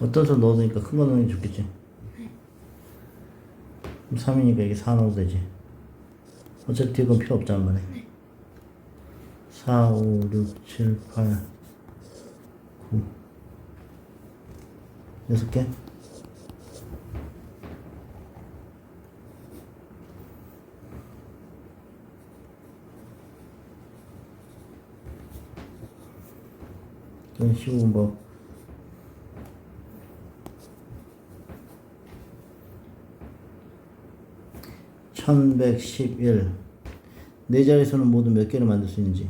어떤 수 넣어두니까 큰 거 넣는 게 좋겠지? 네. 그럼 3이니까 이게 4 넣어도 되지? 어차피 이건 필요 없단 말이야. 네. 4, 5, 6, 7, 8, 9. 여섯 개? 그럼 15번. 311. 네 자리에서는 모두 몇 개를 만들 수 있는지.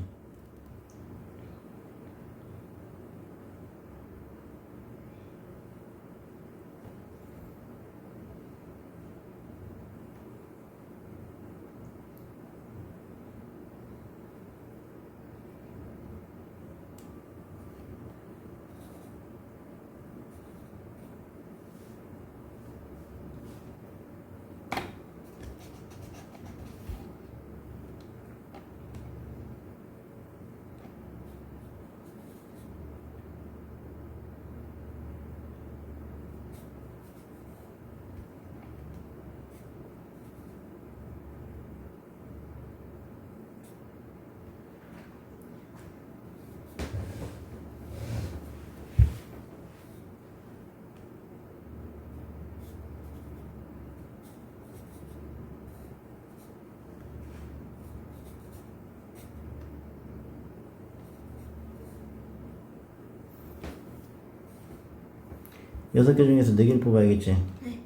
여섯 개 중에서 네 개를 뽑아야겠지? 네.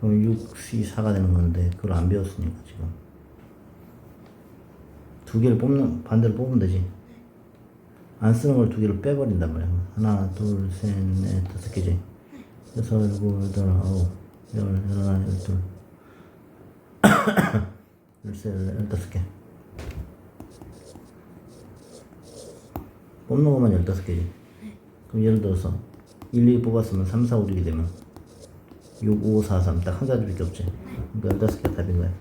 그럼 6, 4, 4가 되는 건데 그걸 안 배웠으니까 지금. 두 개를 뽑는 반대로 뽑으면 되지. 안 쓰는 걸 두 개를 빼버린단 말이야. 하나 둘셋넷 다섯 개지. 여섯 일곱 여덟 아홉 열 열하나 열둘. 열세 열다섯 개. 뽑는 것만 열다섯 개지. 그럼 예를 들어서 1, 2 뽑았으면 3, 4, 5, 6이 되면 6, 5, 4, 3 딱한 가지밖에 없지. 그러니까 15개가 답인 거야